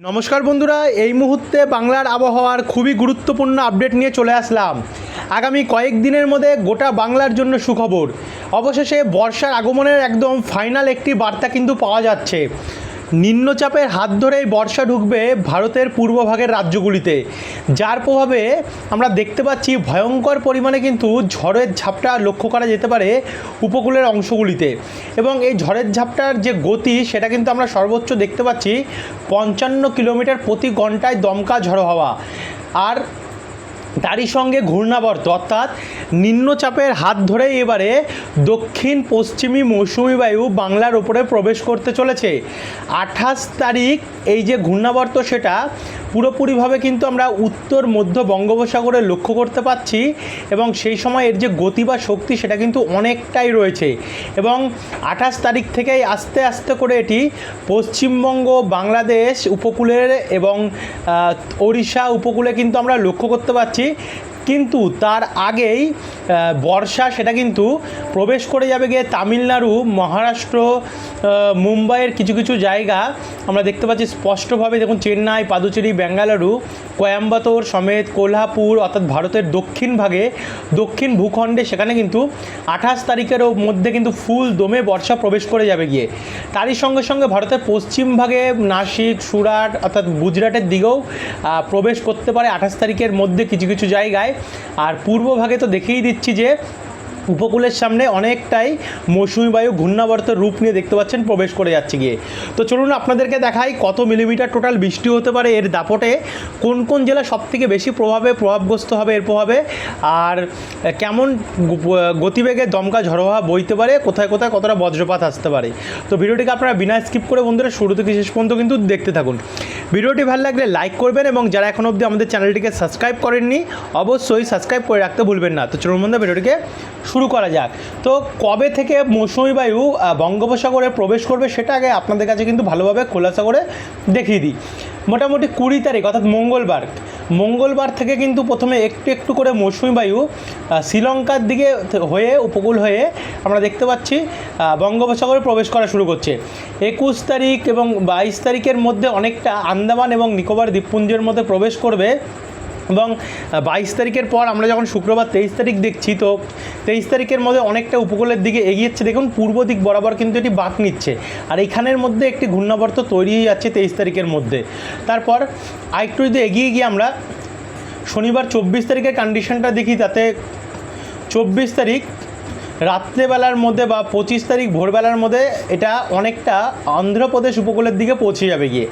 নমস্কার বন্ধুরা, এই মুহূর্তে বাংলার আবহাওয়ার খুবই গুরুত্বপূর্ণ আপডেট নিয়ে চলে আসলাম। আগামী কয়েক দিনের মধ্যে গোটা বাংলার জন্য সুখবর। অবশেষে বর্ষার আগমনের একদম ফাইনাল একটি বার্তা কিন্তু পাওয়া যাচ্ছে। নিম্নচাপের হাত ধরেই বর্ষা ঢুকবে ভারতের পূর্বভাগের রাজ্যগুলিতে। যার প্রভাবে আমরা দেখতে পাচ্ছি ভয়ঙ্কর পরিমাণে কিন্তু ঝড়ের ঝাপটা লক্ষ্য করা যেতে পারে উপকূলের অংশগুলিতে। এবং এই ঝড়ের ঝাপটার যে গতি, সেটা কিন্তু আমরা সর্বোচ্চ দেখতে পাচ্ছি পঞ্চান্ন কিলোমিটার প্রতি ঘন্টায় দমকা ঝড়ো হাওয়া। আর তারই সঙ্গে ঘূর্ণাবর্ত, অর্থাৎ নিম্নচাপের হাত ধরেই এবারে দক্ষিণ পশ্চিমী মৌসুমি বায়ু বাংলার ওপরে প্রবেশ করতে চলেছে। আঠাশ তারিখ এই যে ঘূর্ণাবর্ত সেটা, পুরোপুরিভাবে কিন্তু আমরা উত্তর, মধ্য বঙ্গোপসাগরে লক্ষ্য করতে পাচ্ছি এবং সেই সময় এর যে গতি বা শক্তি সেটা কিন্তু অনেকটাই রয়েছে। এবং আঠাশ তারিখ থেকেই আস্তে আস্তে করে এটি পশ্চিমবঙ্গ, বাংলাদেশ উপকূলের এবং ওড়িশা উপকূলে কিন্তু আমরা লক্ষ্য করতে পারছি কিন্তু তার আগেই বর্ষা সেটা কিন্তু প্রবেশ করে যাবে গিয়ে তামিলনাড়ু, মহারাষ্ট্র মুম্বাইয়ের কিছু কিছু জায়গা। আমরা দেখতে পাচ্ছি স্পষ্টভাবে দেখুন চেন্নাই, পাদুচেরি বেঙ্গালুরু কোয়াম্বাতোর সমেত কোলহাপুর, অর্থাৎ ভারতের দক্ষিণ ভাগে, দক্ষিণ ভূখণ্ডে সেখানে কিন্তু আঠাশ তারিখেরও মধ্যে কিন্তু ফুল দমে বর্ষা প্রবেশ করে যাবে গিয়ে। তারই সঙ্গে সঙ্গে ভারতের পশ্চিম ভাগে নাসিক, সুরাট, অর্থাৎ গুজরাটের দিকেও প্রবেশ করতে পারে আঠাশ তারিখের মধ্যে কিছু কিছু জায়গায়। আর পূর্ব ভাগে তো দেখেই দিচ্ছি যে উপকূলের সামনে অনেকটাই মৌসুমি বায়ু ঘূর্ণাবর্ত রূপ নিয়ে দেখতে পাচ্ছেন, প্রবেশ করে যাচ্ছে গিয়ে। তো চলুন আপনাদেরকে দেখাই কত মিলিমিটার টোটাল বৃষ্টি হতে পারে এর দাপটে, কোন কোন জেলা সবথেকে বেশি প্রভাবে প্রভাবগ্রস্ত হবে এর প্রভাবে, আর কেমন গতিবেগে দমকা ঝড়ো হাওয়া বইতে পারে, কোথায় কোথায় কতটা বজ্রপাত আসতে পারে। তো ভিডিওটিকে আপনারা বিনা স্কিপ করে বন্ধুরা শুরু থেকে শেষ পর্যন্ত কিন্তু দেখতে থাকুন। ভিডিওটি ভালো লাগলে লাইক করবেন এবং যারা এখন অবধি আমাদের চ্যানেলটিকে সাবস্ক্রাইব করেননি, অবশ্যই সাবস্ক্রাইব করে রাখতে ভুলবেন না। তো চলুন বন্ধু ভিডিওটিকে শুরু করা যাক। তো কবে থেকে মৌসুমী বায়ু বঙ্গোপসাগরে প্রবেশ করবে সেটা আগে আপনাদের কাছে কিন্তু ভালোভাবে খোলাসা করে দেখিয়ে দিই। মোটামুটি কুড়ি তারিখ, অর্থাৎ মঙ্গলবার। মঙ্গলবার থেকে কিন্তু প্রথমে একটু একটু করে মৌসুমি বায়ু শ্রীলঙ্কার দিকে হয়ে উপকূল হয়ে আমরা দেখতে পাচ্ছি বঙ্গোপসাগরে প্রবেশ করা শুরু করছে। একুশ তারিখ এবং বাইশ তারিখের মধ্যে অনেকটা আন্দামান এবং নিকোবর দ্বীপপুঞ্জের মধ্যে প্রবেশ করবে। এবং বাইশ তারিখের পর আমরা যখন শুক্রবার তেইশ তারিখ দেখছি, তো তেইশ তারিখের মধ্যে অনেকটা উপকূলের দিকে এগিয়েছে দেখুন, পূর্ব দিক বরাবর কিন্তু এটি বাঁক নিচ্ছে। আর এখানের মধ্যে একটি ঘূর্ণাবর্ত তৈরি হয়ে যাচ্ছে তেইশ তারিখের মধ্যে। তারপর আরেকটু যদি এগিয়ে গিয়ে আমরা শনিবার চব্বিশ তারিখের কন্ডিশনটা দেখি, তাতে চব্বিশ তারিখ রাত্রেবেলার মধ্যে বা পঁচিশ তারিখ ভোরবেলার মধ্যে এটা অনেকটা অন্ধ্রপ্রদেশ উপকূলের দিকে পৌঁছে যাবে গিয়ে।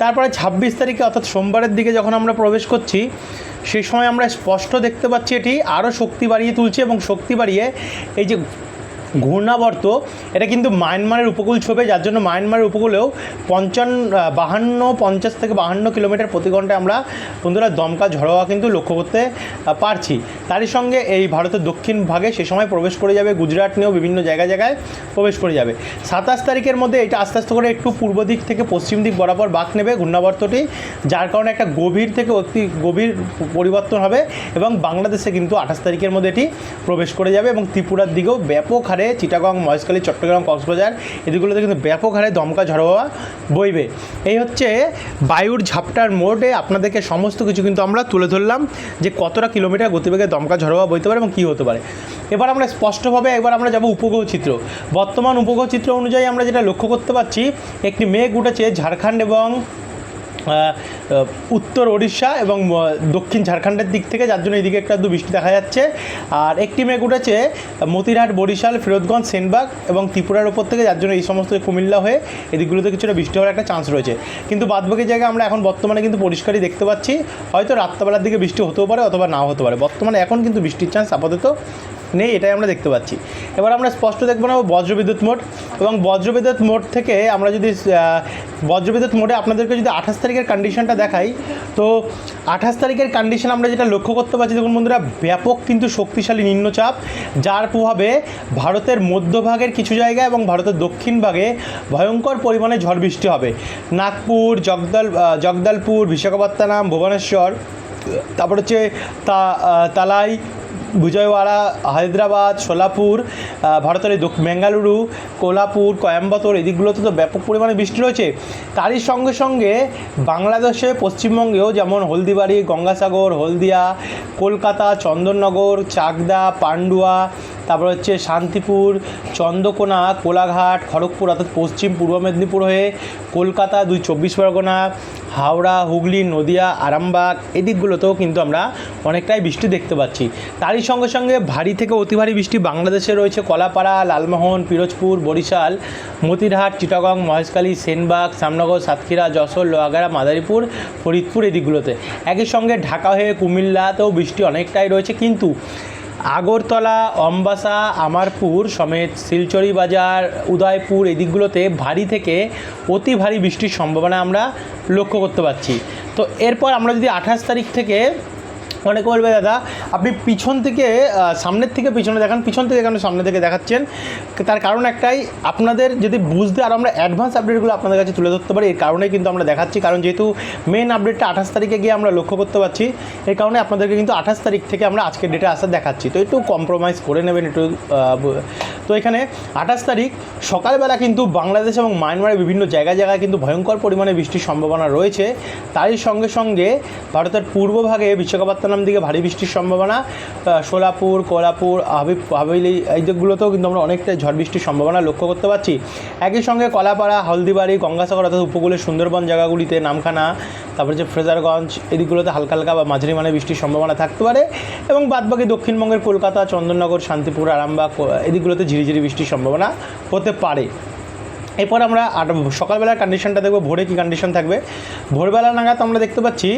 তারপরে ছাব্বিশ তারিখে, অর্থাৎ সোমবারের দিকে যখন আমরা প্রবেশ করছি, সেই সময় আমরা স্পষ্ট দেখতে পাচ্ছি এটি আরও শক্তি বাড়িয়ে তুলছে এবং শক্তি বাড়িয়ে এই যে ঘূর্ণাবর্ত, এটা কিন্তু মায়ানমারের উপকূল ছবে যার জন্য মায়ানমারের উপকূলেও পঞ্চান্ন বাহান্ন, পঞ্চাশ থেকে বাহান্ন কিলোমিটার প্রতি ঘন্টায় আমরা বন্ধুরা দমকা ঝড়োয়া কিন্তু লক্ষ্য করতে পারছি। তারই সঙ্গে এই ভারতের দক্ষিণ ভাগে সে সময় প্রবেশ করে যাবে, গুজরাট নিয়েও বিভিন্ন জায়গায় জায়গায় প্রবেশ করে যাবে। সাতাশ তারিখের মধ্যে এটা আস্তে আস্তে করে একটু পূর্ব দিক থেকে পশ্চিম দিক বরাবর বাঁক নেবে ঘূর্ণাবর্তটি, যার কারণে একটা গভীর থেকে অতি গভীর পরিবর্তন হবে এবং বাংলাদেশে কিন্তু আঠাশ তারিখের মধ্যে এটি প্রবেশ করে যাবে এবং ত্রিপুরার দিকেও ব্যাপক হারে চিটাগং, মহেশখালী, চট্টগ্রাম, কক্সবাজার এদিকগুলোতে কিন্তু ব্যাপক হারে দমকা ঝড় হওয়া বইবে। এই হচ্ছে বায়ুর ঝাপটার মোডে আপনাদেরকে সমস্ত কিছু কিন্তু আমরা তুলে ধরলাম যে কতটা কিলোমিটার গতিবেগে দমকা ঝড়বা বইতে পারে এবং কী হতে পারে। এবার আমরা স্পষ্টভাবে একবার আমরা যাব উপগ্রহ চিত্র। বর্তমান উপগ্রহ চিত্র অনুযায়ী আমরা যেটা লক্ষ্য করতে পারছি, একটি মেঘ উঠেছে ঝাড়খণ্ড এবং উত্তর ওড়িশা এবং দক্ষিণ ঝাড়খণ্ডের দিক থেকে, যার জন্য এদিকে একটু আধটু বৃষ্টি দেখা যাচ্ছে। আর একটি মেঘ উঠেছে মতিরহাট, বরিশাল, ফিরোজগঞ্জ, সেনবাগ এবং ত্রিপুরার ওপর থেকে, যার জন্য এই সমস্ত কুমিল্লা হয়ে এদিকগুলোতে কিছুটা বৃষ্টি হওয়ার একটা চান্স রয়েছে। কিন্তু বাদবাকি জায়গায় আমরা এখন বর্তমানে কিন্তু পরিষ্কারই দেখতে পাচ্ছি। হয়তো রাত্রেবেলার দিকে বৃষ্টি হতেও পারে অথবা নাও হতে পারে। বর্তমানে এখন কিন্তু বৃষ্টির চান্স আপাতত নেই, এটাই আমরা দেখতে পাচ্ছি। এবার আমরা স্পষ্ট দেখব না বজ্রবিদ্যুৎ মোড এবং বজ্রবিদ্যুৎ মোড থেকে আমরা যদি বজ্রবিদ্যুৎ মোডে আপনাদেরকে যদি আঠাশ তারিখের কন্ডিশনটা দেখাই, তো আঠাশ তারিখের কন্ডিশন আমরা যেটা লক্ষ্য করতে পারছি, দেখুন বন্ধুরা, ব্যাপক কিন্তু শক্তিশালী নিম্নচাপ, যার প্রভাবে ভারতের মধ্যভাগের কিছু জায়গা এবং ভারতের দক্ষিণ ভাগে ভয়ঙ্কর পরিমাণে ঝড় বৃষ্টি হবে। নাগপুর, জগদল জগদলপুর, বিশাখাপত্তনম, ভুবনেশ্বর, তারপর হচ্ছে তা তালাই বিজয়ওয়াড়া, হায়দ্রাবাদ, সোলাপুর ভারতের বেঙ্গালুরু, কোলাপুর কয়েম্বাতোর এদিকগুলোতে তো ব্যাপক পরিমাণে বৃষ্টি রয়েছে। তারই সঙ্গে সঙ্গে বাংলাদেশে, পশ্চিমবঙ্গেও যেমন হলদিবাড়ি, গঙ্গাসাগর, হলদিয়া, কলকাতা, চন্দননগর, চাকদা, পান্ডুয়া তারপর হচ্ছে শান্তিপুর চন্দ্রকোনা কোলাঘাট, খড়গপুর, অর্থাৎ পশ্চিম, পূর্ব মেদিনীপুর হয়ে কলকাতা, দুই চব্বিশ পরগনা, হাওড়া, হুগলি, নদিয়া, আরামবাগ, এদিকগুলোতেও কিন্তু আমরা অনেকটাই বৃষ্টি দেখতে পাচ্ছি। তারই সঙ্গে সঙ্গে ভারী থেকে অতি ভারী বৃষ্টি বাংলাদেশে রয়েছে। কলাপাড়া, লালমোহন, পিরোজপুর, বরিশাল, মতিরহাট, চিটাগং, মহেশখালী, সেনবাগ, শ্যামনগর, সাতক্ষীরা, যশোর, লোহাগাড়া, মাদারীপুর, ফরিদপুর এদিকগুলোতে। একই সঙ্গে ঢাকা হয়ে কুমিল্লাতেও বৃষ্টি অনেকটাই রয়েছে। কিন্তু আগরতলা, অম্বাসা, আমারপুর সমেত শিলচরি বাজার, উদয়পুর এদিকগুলোতে ভারী থেকে অতি ভারী বৃষ্টির সম্ভাবনা আমরা লক্ষ্য করতে পারছি। তো এরপর আমরা যদি আঠাশ তারিখ থেকে অনেকে বলবে দাদা। আপনি পিছন থেকে সামনের থেকে পিছনে দেখান, পিছন থেকে কেন সামনে থেকে দেখাচ্ছেন? তার কারণ একটাই, আপনাদের যদি বুঝতে আর আমরা অ্যাডভান্স আপডেটগুলো আপনাদের কাছে তুলে ধরতে পারি, এর কারণেই কিন্তু আমরা দেখাচ্ছি। কারণ যেহেতু মেন আপডেটটা আঠাশ তারিখে গিয়ে আমরা লক্ষ্য করতে পারছি, এর কারণে আপনাদেরকে কিন্তু আঠাশ তারিখ থেকে আমরা আজকের ডেটে আসা দেখাচ্ছি। তো একটু কম্প্রোমাইজ করে নেবেন, একটু তো এখানে আঠাশ তারিখ, সকালবেলা কিন্তু বাংলাদেশ এবং মায়ানমারের বিভিন্ন জায়গায় জায়গায় কিন্তু ভয়ঙ্কর পরিমাণে বৃষ্টির সম্ভাবনা রয়েছে। তারই সঙ্গে সঙ্গে ভারতের পূর্বভাগে বিশ্বকাপাত্তানাম দিকে ভারী বৃষ্টির সম্ভাবনা সোলাপুর, কোলাপুর হাবিব হাবেলি এই দিকগুলোতেও কিন্তু আমরা অনেকটাই ঝড় বৃষ্টির সম্ভাবনা লক্ষ্য করতে পারছি। একই সঙ্গে কলাপাড়া, হলদিবাড়ি, গঙ্গাসাগর অর্থাৎ উপকূলের সুন্দরবন জায়গাগুলিতে নামখানা, তারপরে যে ফ্রেজারগঞ্জ এদিকগুলোতে হালকা হালকা বা মাঝারি মানে বৃষ্টির সম্ভাবনা থাকতে পারে। এবং বাদবাকি দক্ষিণবঙ্গের কলকাতা, চন্দননগর, শান্তিপুর, আরামবাগ এদিকগুলোতে ঝিরিঝিরি বৃষ্টির সম্ভাবনা হতে পারে। এরপর আমরা আট সকালবেলার কন্ডিশনটা দেখব, ভোরে কী কন্ডিশন থাকবে। ভোরবেলা নাগাদ আমরা দেখতে পাচ্ছি,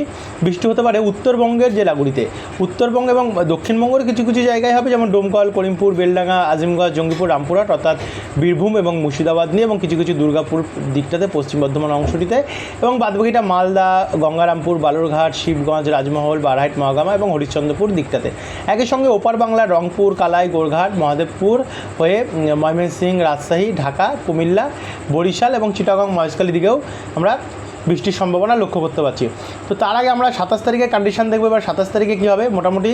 বৃষ্টি হতে পারে উত্তরবঙ্গের জেলাগুলিতে। উত্তরবঙ্গ এবং দক্ষিণবঙ্গের কিছু কিছু জায়গায় হবে, যেমন ডোমকল, করিমপুর, বেলডাঙ্গা, আজিমগঞ্জ, জঙ্গিপুর, রামপুরহাট, অর্থাৎ বীরভূম এবং মুর্শিদাবাদ নিয়ে এবং কিছু কিছু দুর্গাপুর দিকটাতে, পশ্চিম বর্ধমান অংশটিতে এবং বাদবাকিটা মালদা, গঙ্গারামপুর, বালুরঘাট, শিবগঞ্জ, রাজমহল, বারহাট, মহাগামা এবং হরিশ্চন্দ্রপুর দিকটাতে। একই সঙ্গে ওপার বাংলা, রংপুর, কালাই, গোরঘাট, মহাদেবপুর হয়ে ময়মনসিংহ, রাজশাহী, ঢাকা, কুমিল্লা বরিশাল এবং চিটাগং মহেশখালী দিকেও আমরা বৃষ্টির সম্ভাবনা লক্ষ্য করতে পারছি। তো তার আগে আমরা সাতাশ তারিখে কন্ডিশন দেখব, এবার সাতাশ তারিখে কী হবে? মোটামুটি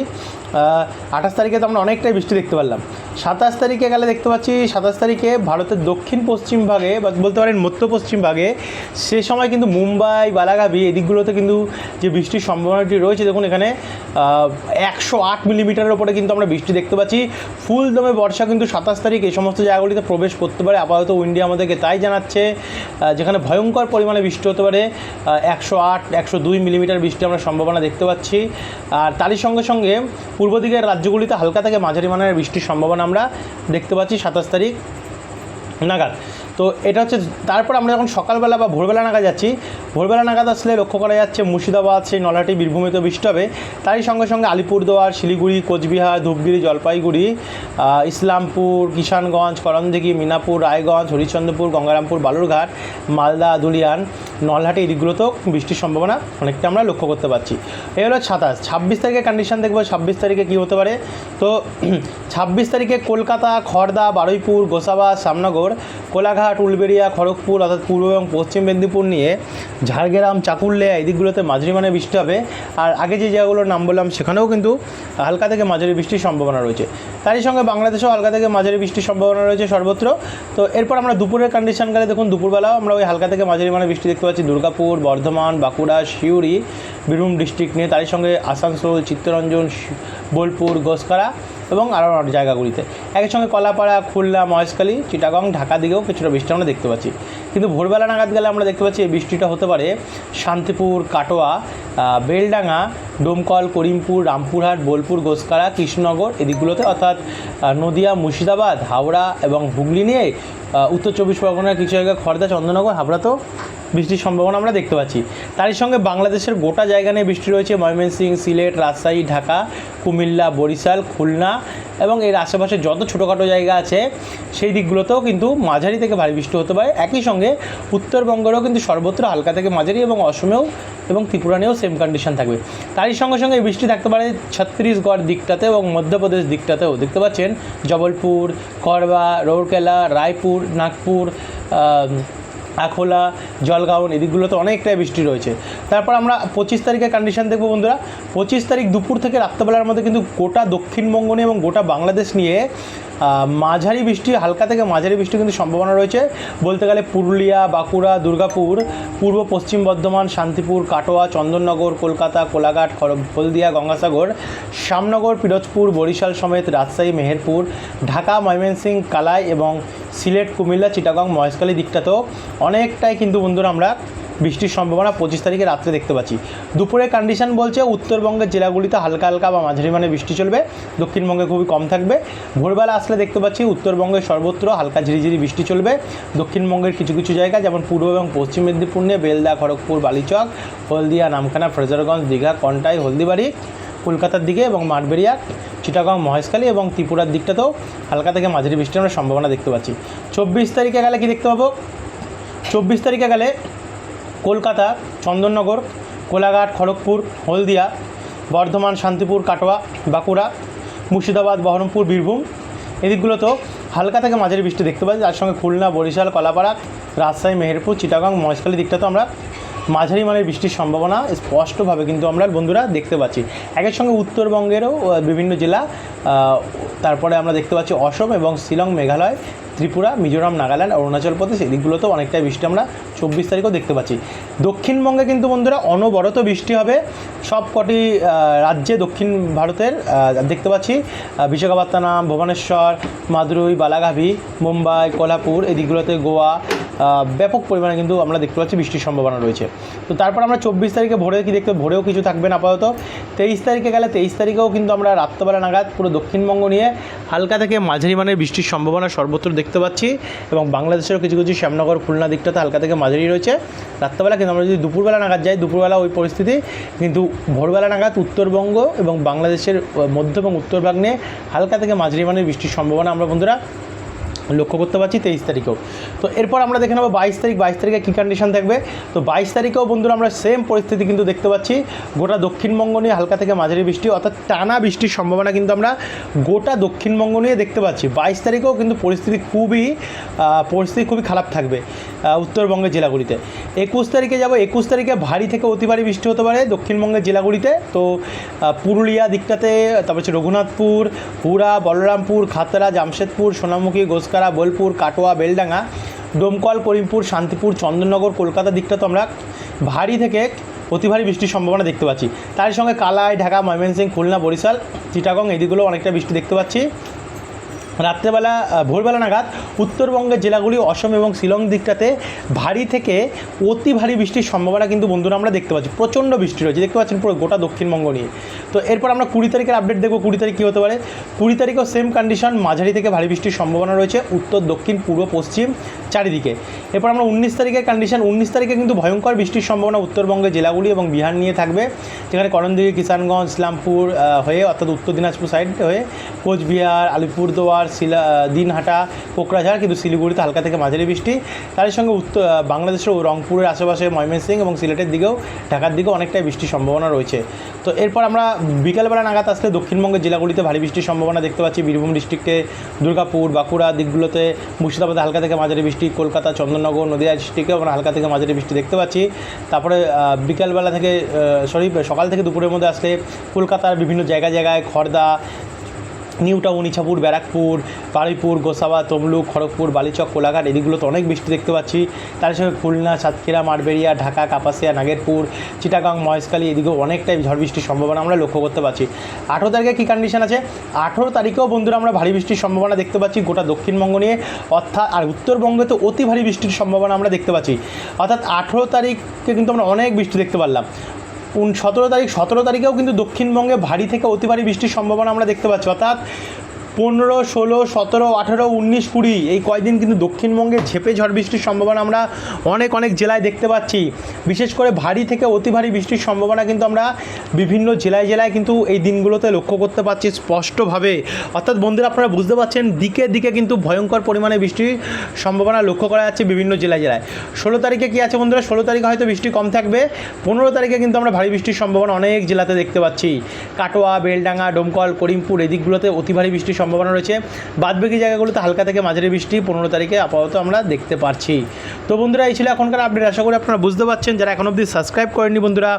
আঠাশ তারিখে তো আমরা অনেকটাই বৃষ্টি দেখতে পারলাম। সাতাশ তারিখে গেলে দেখতে পাচ্ছি, সাতাশ তারিখে ভারতের দক্ষিণ পশ্চিম ভাগে, বা বলতে পারেন মধ্য পশ্চিম ভাগে, সে সময় কিন্তু মুম্বাই বালাগাবি এদিকগুলোতে কিন্তু যে বৃষ্টির সম্ভাবনাটি রয়েছে, দেখুন এখানে একশো আট মিলিমিটারের ওপরে কিন্তু আমরা বৃষ্টি দেখতে পাচ্ছি। ফুল দমে বর্ষা কিন্তু সাতাশ তারিখ, এই সমস্ত জায়গাগুলিতে প্রবেশ করতে পারে। আপাতত উইন্ডি আমাদেরকে তাই জানাচ্ছে যেখানে ভয়ঙ্কর পরিমাণে বৃষ্টি হতে পারে। একশো আট, একশো দুই মিলিমিটার বৃষ্টি আমরা সম্ভাবনা দেখতে পাচ্ছি। আর তারই সঙ্গে সঙ্গে পূর্ব দিকের রাজ্যগুলিতে হালকা থেকে মাঝারি মানের বৃষ্টির সম্ভাবনা আমরা দেখতে পাচ্ছি সাতাশ তারিখ নাগাদ। তো এটা হচ্ছে তারপর আমরা যখন সকালবেলা বা ভোরবেলা নাগাদ যাচ্ছি, ভোরবেলা নাগাদ আসলে লক্ষ্য করা যাচ্ছে মুর্শিদাবাদ, সেই নলাটি বীরভূমিতে বৃষ্টি হবে তারই সঙ্গে সঙ্গে আলিপুরদুয়ার, শিলিগুড়ি, কোচবিহার, ধূপগিরি, জলপাইগুড়ি ইসলামপুর, কিষানগঞ্জ, করণদিঘি, মিনাপুর, রায়গঞ্জ, হরিশ্চন্দ্রপুর, গঙ্গারামপুর, বালুরঘাট, মালদা, দুলিয়ান, নলহাটি এই দিকগুলোতেও বৃষ্টির সম্ভাবনা অনেকটা আমরা লক্ষ্য করতে পারছি। এই হলো সাতাশ। ছাব্বিশ তারিখে কন্ডিশন দেখব, ছাব্বিশ তারিখে কী হতে পারে? তো ছাব্বিশ তারিখে কলকাতা খড়দা বারুইপুর, গোসাবা, শ্যামনগর, কোলাঘাট উলবেড়িয়া, খড়গপুর অর্থাৎ পূর্ব এবং পশ্চিম মেদিনীপুর নিয়ে ঝাড়গ্রাম, চাকুলিয়া এই দিকগুলোতে মাঝারি মানে বৃষ্টি হবে। আর আগে যে জায়গাগুলোর নাম বললাম, সেখানেও কিন্তু হালকা থেকে মাঝারি বৃষ্টির সম্ভাবনা রয়েছে। তারই সঙ্গে বাংলাদেশেও হালকা থেকে মাঝারি বৃষ্টির সম্ভাবনা রয়েছে সর্বত্র। তো এরপর আমরা দুপুরের কন্ডিশন গেলে দেখুন, দুপুরবেলাও আমরা ওই হালকা থেকে মাঝারি মানে বৃষ্টি দেখতে পাচ্ছি। দুর্গাপুর, বর্ধমান, বাঁকুড়া, সিউড়ি, বীরভূম ডিস্ট্রিক্ট নিয়ে। তারই সঙ্গে আসানসোল, চিত্তরঞ্জন বোলপুর গোসকারা এবং আরও জায়গাগুলিতে। একই সঙ্গে কলাপাড়া খুলনা মহেশখালী চিটাগং ঢাকা দিকেও কিছুটা বৃষ্টি আমরা দেখতে পাচ্ছি। কিন্তু ভোরবেলা নাগাদ গেলে আমরা দেখতে পাচ্ছি এই বৃষ্টিটা হতে পারে শান্তিপুর কাটোয়া আহ, বেলডাঙ্গা ডোমকল করিমপুর রামপুরহাট বোলপুর গোসকারা কৃষ্ণনগর এদিকগুলোতে। অর্থাৎ নদিয়া মুর্শিদাবাদ হাওড়া এবং হুগলি নিয়ে উত্তর চব্বিশ পরগনার কিছু জায়গায় খড়দা চন্দ্রনগর হাবড়াতেও বৃষ্টির সম্ভাবনা আমরা দেখতে পাচ্ছি। তারই সঙ্গে বাংলাদেশের গোটা জায়গা নিয়ে বৃষ্টি রয়েছে। ময়মনসিংহ, সিলেট, রাজশাহী, ঢাকা, কুমিল্লা, বরিশাল, খুলনা এবং এর আশেপাশে যত ছোটোখাটো জায়গা আছে, সেই দিকগুলোতেও কিন্তু মাঝারি থেকে ভারী বৃষ্টি হতে পারে। একই সঙ্গে উত্তরবঙ্গেরও কিন্তু সর্বত্র হালকা থেকে মাঝারি এবং অসমেও এবং ত্রিপুরা নিয়েও সেম কন্ডিশন থাকবে। তারই সঙ্গে সঙ্গে বৃষ্টি থাকতে পারে ছত্তিশগড় দিকটাতে এবং মধ্যপ্রদেশ দিকটাতেও। দেখতে পাচ্ছেন, জবলপুর, করবা, রৌরকেলা, রায়পুর, নাগপুর আখোলা জলগাঁও, এদিকগুলোতে অনেকটাই বৃষ্টি রয়েছে। তারপর আমরা পঁচিশ তারিখের কন্ডিশন দেখব বন্ধুরা। পঁচিশ তারিখ দুপুর থেকে রাত্রেবেলার মধ্যে কিন্তু গোটা দক্ষিণবঙ্গ নিয়ে এবং গোটা বাংলাদেশ নিয়ে মাঝারি বৃষ্টি, হালকা থেকে মাঝারি বৃষ্টি কিন্তু সম্ভাবনা রয়েছে। বলতে গেলে পুরুলিয়া, বাঁকুড়া, দুর্গাপুর, পূর্ব পশ্চিম বর্ধমান, শান্তিপুর, কাটোয়া, চন্দননগর, কলকাতা, কোলাঘাট হলদিয়া, গঙ্গাসাগর শ্যামনগর পিরোজপুর, বরিশাল সমেত রাজশাহী, মেহেরপুর, ঢাকা, ময়মনসিংহ, কালাই এবং সিলেট, কুমিল্লা, চিটাগং, মহেশখালী দিকটাতেও অনেকটাই কিন্তু বন্ধুরা আমরা বৃষ্টির সম্ভাবনা পঁচিশ তারিখে রাত্রে দেখতে পাচ্ছি। দুপুরের কন্ডিশন বলছে উত্তরবঙ্গের জেলাগুলিতে হালকা হালকা বা মাঝারি মানে বৃষ্টি চলবে, দক্ষিণবঙ্গে খুবই কম থাকবে। ভোরবেলা আসলে দেখতে পাচ্ছি উত্তরবঙ্গের সর্বত্র হালকা ঝিরিঝিরি বৃষ্টি চলবে। দক্ষিণবঙ্গের কিছু কিছু জায়গা যেমন পূর্ব এবং পশ্চিম মেদিনীপুর নিয়ে বেলদা, খড়গপুর, বালিচক, হলদিয়া, নামখানা, ফ্রেজারগঞ্জ, দীঘা, কন্টাই, হলদিবাড়ি, কলকাতার দিকে এবং মাঠবেরিয়া চিটাগাং, মহেশখালী এবং ত্রিপুরার দিকটাতেও হালকা থেকে মাঝারি বৃষ্টির আমরা সম্ভাবনা দেখতে পাচ্ছি। চব্বিশ তারিখে গেলে কি দেখতে পাবো? চব্বিশ তারিখে গেলে কলকাতা, চন্দননগর, কোলাঘাট, খড়গপুর, হলদিয়া, বর্ধমান, শান্তিপুর, কাটোয়া, বাঁকুড়া, মুর্শিদাবাদ, বহরমপুর, বীরভূম। এদিকগুলোতেও হালকা থেকে মাঝারি বৃষ্টি দেখতে পাচ্ছি। তার সঙ্গে খুলনা, বরিশাল, কলাপাড়া, রাজশাহী, মেহেরপুর, চিটাগাং, মহেশখালী দিকটাতেও আমরা মাঝারি মানের বৃষ্টির সম্ভাবনা স্পষ্টভাবে কিন্তু আমরা বন্ধুরা দেখতে পাচ্ছি। একের সঙ্গে উত্তরবঙ্গেরও বিভিন্ন জেলা তারপরে আমরা দেখতে পাচ্ছি অসম এবং শিলং, মেঘালয় ত্রিপুরা মিজোরাম নাগাল্যান্ড অরুণাচল প্রদেশ এদিকগুলোতেও অনেকটাই বৃষ্টি আমরা চব্বিশ তারিখও দেখতে পাচ্ছি। দক্ষিণবঙ্গে কিন্তু বন্ধুরা অনবরত বৃষ্টি হবে। সব কটি রাজ্যে দক্ষিণ ভারতের দেখতে পাচ্ছি বিশাখাপত্তনম, ভুবনেশ্বর, মাদুরই বালাঘাভি মুম্বাই, কোলাপুর, এদিকগুলোতে গোয়া ব্যাপক পরিমাণে কিন্তু আমরা দেখতে পাচ্ছি বৃষ্টির সম্ভাবনা রয়েছে। তো তারপর আমরা চব্বিশ তারিখে ভোরে কি দেখতে, ভোরেও কিছু থাকবে না আপাতত। তেইশ তারিখে গেলে তেইশ তারিখেও কিন্তু আমরা রাত্রবেলা নাগাদ পুরো দক্ষিণবঙ্গ নিয়ে হালকা থেকে মাঝারি মানের বৃষ্টির সম্ভাবনা সর্বত্র দেখতে পাচ্ছি এবং বাংলাদেশেরও কিছু কিছু শ্যামনগর, খুলনা দিকটাতে হালকা থেকে মাঝারি রয়েছে। রাত্রবেলা কিন্তু আমরা যদি দুপুরবেলা নাগাদ যাই, দুপুরবেলা ওই পরিস্থিতি, কিন্তু ভোরবেলা নাগাদ উত্তরবঙ্গ এবং বাংলাদেশের মধ্য এবং উত্তরভাগ নিয়ে হালকা থেকে মাঝারি মানের বৃষ্টির সম্ভাবনা আমরা বন্ধুরা লক্ষ্য করতে পারছি তেইশ তারিখেও। তো এরপর আমরা দেখে নেব বাইশ তারিখ, বাইশ তারিখে কী কন্ডিশন থাকবে। তো বাইশ তারিখেও বন্ধুরা আমরা সেম পরিস্থিতি কিন্তু দেখতে পাচ্ছি। গোটা দক্ষিণবঙ্গ নিয়ে হালকা থেকে মাঝারি বৃষ্টি, অর্থাৎ টানা বৃষ্টির সম্ভাবনা কিন্তু আমরা গোটা দক্ষিণবঙ্গ নিয়ে দেখতে পাচ্ছি। বাইশ তারিখেও কিন্তু পরিস্থিতি খুবই পরিস্থিতি খুবই খারাপ থাকবে উত্তরবঙ্গের জেলাগুলিতে। একুশ তারিখে যাব, একুশ তারিখে ভারী থেকে অতি ভারী বৃষ্টি হতে পারে দক্ষিণবঙ্গের জেলাগুলিতে। তো পুরুলিয়া দিকটাতে, তারপর হচ্ছে রঘুনাথপুর হুড়া বলরামপুর, খাতড়া, জামশেদপুর, সোনামুখী গোসকারা বোলপুর, কাটোয়া, বেলডাঙ্গা ডোমকল করিমপুর, শান্তিপুর, চন্দননগর, কলকাতা দিকটা তো আমরা ভারী থেকে অতি ভারী বৃষ্টির সম্ভাবনা দেখতে পাচ্ছি। তার সঙ্গে কালাই, ঢাকা ময়মনসিং খুলনা, বরিশাল, চিটাগং এদিকগুলো অনেকটা বৃষ্টি দেখতে পাচ্ছি। রাত্রেবেলা ভোরবেলা নাগাদ উত্তরবঙ্গের জেলাগুলি অসম এবং শিলং দিকটাতে ভারী থেকে অতি ভারী বৃষ্টির সম্ভাবনা কিন্তু বন্ধুরা আমরা দেখতে পাচ্ছি। প্রচণ্ড বৃষ্টি রয়েছে। দেখতে পাচ্ছেন পুরো গোটা দক্ষিণবঙ্গ নিয়ে। তো এরপর আমরা কুড়ি তারিখের আপডেট দেখব। কুড়ি তারিখ কী হতে পারে? কুড়ি তারিখেও সেম কন্ডিশন মাঝারি থেকে ভারী বৃষ্টির সম্ভাবনা রয়েছে। উত্তর, দক্ষিণ, পূর্ব, পশ্চিম। চারিদিকে। এরপর আমরা উনিশ তারিখের কন্ডিশন উনিশ তারিখে কিন্তু ভয়ঙ্কর বৃষ্টির সম্ভাবনা উত্তরবঙ্গের জেলাগুলি এবং বিহার নিয়ে থাকবে। যেখানে করণদিঘি, কিষানগঞ্জ, ইসলামপুর হয়ে অর্থাৎ উত্তর দিনাজপুর সাইড হয়ে কোচবিহার, আলিপুরদুয়ার, শিলা দিনহাটা, কোকরাঝাড় কিন্তু শিলিগুড়িতে হালকা থেকে মাঝারি বৃষ্টি। তার সঙ্গে উত্তর বাংলাদেশের রংপুরের আশেপাশে ময়মনসিংহ এবং সিলেটের দিকেও, ঢাকার দিকেও অনেকটাই বৃষ্টির সম্ভাবনা রয়েছে। তো এরপর আমরা বিকালবেলা নাগাদ আসলে দক্ষিণবঙ্গের জেলাগুলিতে ভারী বৃষ্টির সম্ভাবনা দেখতে পাচ্ছি। বীরভূম ডিস্ট্রিক্টে দুর্গাপুর, বাঁকুড়া দিকগুলোতে, মুর্শিদাবাদে হালকা থেকে মাঝারি বৃষ্টি কলকাতা চন্দননগর নদীয়া ডিস্ট্রিক্টে আমরা হালকা থেকে মাঝারি বৃষ্টি দেখতে পাচ্ছি। তারপরে বিকালবেলা থেকে সরি সকাল থেকে দুপুরের মধ্যে আসলে কলকাতার বিভিন্ন জায়গায় জায়গায় খড়দা নিউ টাউন, ইছাপুর, ব্যারাকপুর, বারুইপুর, গোসাবা, তমলুক, খড়গপুর, বালিচক, কোলাঘাট, এদিকগুলোতে অনেক বৃষ্টি দেখতে পাচ্ছি। তার সঙ্গে খুলনা, সাতক্ষীরা, মাঠবেড়িয়া, ঢাকা, কাপাসিয়া, নাগেরপুর, চিটাগাং, মহেশখালী, এদিকেও অনেকটাই ঝড় বৃষ্টির সম্ভাবনা আমরা লক্ষ্য করতে পারছি আঠেরো তারিখে কী কন্ডিশন আছে? আঠেরো তারিখেও বন্ধুরা আমরা ভারী বৃষ্টির সম্ভাবনা দেখতে পাচ্ছি গোটা দক্ষিণবঙ্গ নিয়ে। অর্থাৎ, আর উত্তরবঙ্গে তো অতি ভারী বৃষ্টির সম্ভাবনা আমরা দেখতে পাচ্ছি। অর্থাৎ, আঠেরো তারিখকে কিন্তু আমরা অনেক বৃষ্টি দেখতে পারলাম। সতেরো তারিখ সতেরো তারিখেও কিন্তু দক্ষিণবঙ্গে ভারী থেকে অতি ভারী বৃষ্টির সম্ভাবনা আমরা দেখতে পাচ্ছি। অর্থাৎ পনেরো, ষোলো, সতেরো, আঠেরো, উনিশ, কুড়ি, এই কয়দিন কিন্তু দক্ষিণবঙ্গে ঝেপে ঝড় বৃষ্টির সম্ভাবনা আমরা অনেক অনেক জেলায় দেখতে পাচ্ছি। বিশেষ করে ভারী থেকে অতি ভারী বৃষ্টির সম্ভাবনা কিন্তু আমরা বিভিন্ন জেলায় জেলায় কিন্তু এই দিনগুলোতে লক্ষ্য করতে পারছি স্পষ্টভাবে। অর্থাৎ বন্ধুরা, আপনারা বুঝতে পারছেন, দিকে দিকে কিন্তু ভয়ঙ্কর পরিমাণে বৃষ্টির সম্ভাবনা লক্ষ্য করা যাচ্ছে বিভিন্ন জেলায় জেলায়। ষোলো তারিখে কী আছে বন্ধুরা? ষোলো তারিখে হয়তো বৃষ্টি কম থাকবে। পনেরো তারিখে কিন্তু আমরা ভারী বৃষ্টির সম্ভাবনা অনেক জেলাতে দেখতে পাচ্ছি। কাটোয়া, বেলডাঙ্গা, ডোমকল, করিমপুর, এদিকগুলোতে অতি ভারী বৃষ্টির সম্ভাবনা রয়েছে। বাদবাকি জায়গাগুলোতে হালকা থেকে মাঝারি বৃষ্টি, পনেরো তারিখে আপাতত আমরা দেখতে পারছি। তো বন্ধুরা, এই ছিল এখনকার আপডেট। আশা করি আপনারা বুঝতে পারছেন, যারা এখন অবধি সাবস্ক্রাইব করেননি বন্ধুরা,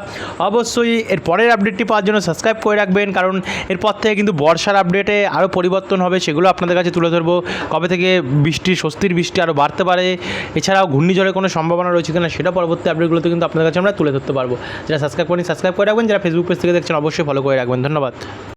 অবশ্যই এর পরের আপডেটটি পাওয়ার জন্য সাবস্ক্রাইব করে রাখবেন, কারণ এরপর থেকে কিন্তু বর্ষার আপডেটে আরও পরিবর্তন হবে, সেগুলো আপনাদের কাছে তুলে ধরবো। কবে থেকে বৃষ্টি, স্বস্তির বৃষ্টি আরও বাড়তে পারে, এছাড়াও ঘূর্ণিঝড়ের কোনো সম্ভাবনা রয়েছে কিনা, সেটা পরবর্তী আপডেটগুলোতে কিন্তু আপনাদের কাছে আমরা তুলে ধরতে পারব। যারা সাবস্ক্রাইব করেন সাবস্ক্রাইব করে রাখবেন, যারা ফেসবুক পেজ থেকে দেখছেন, অবশ্যই ফলো করে রাখবেন। ধন্যবাদ।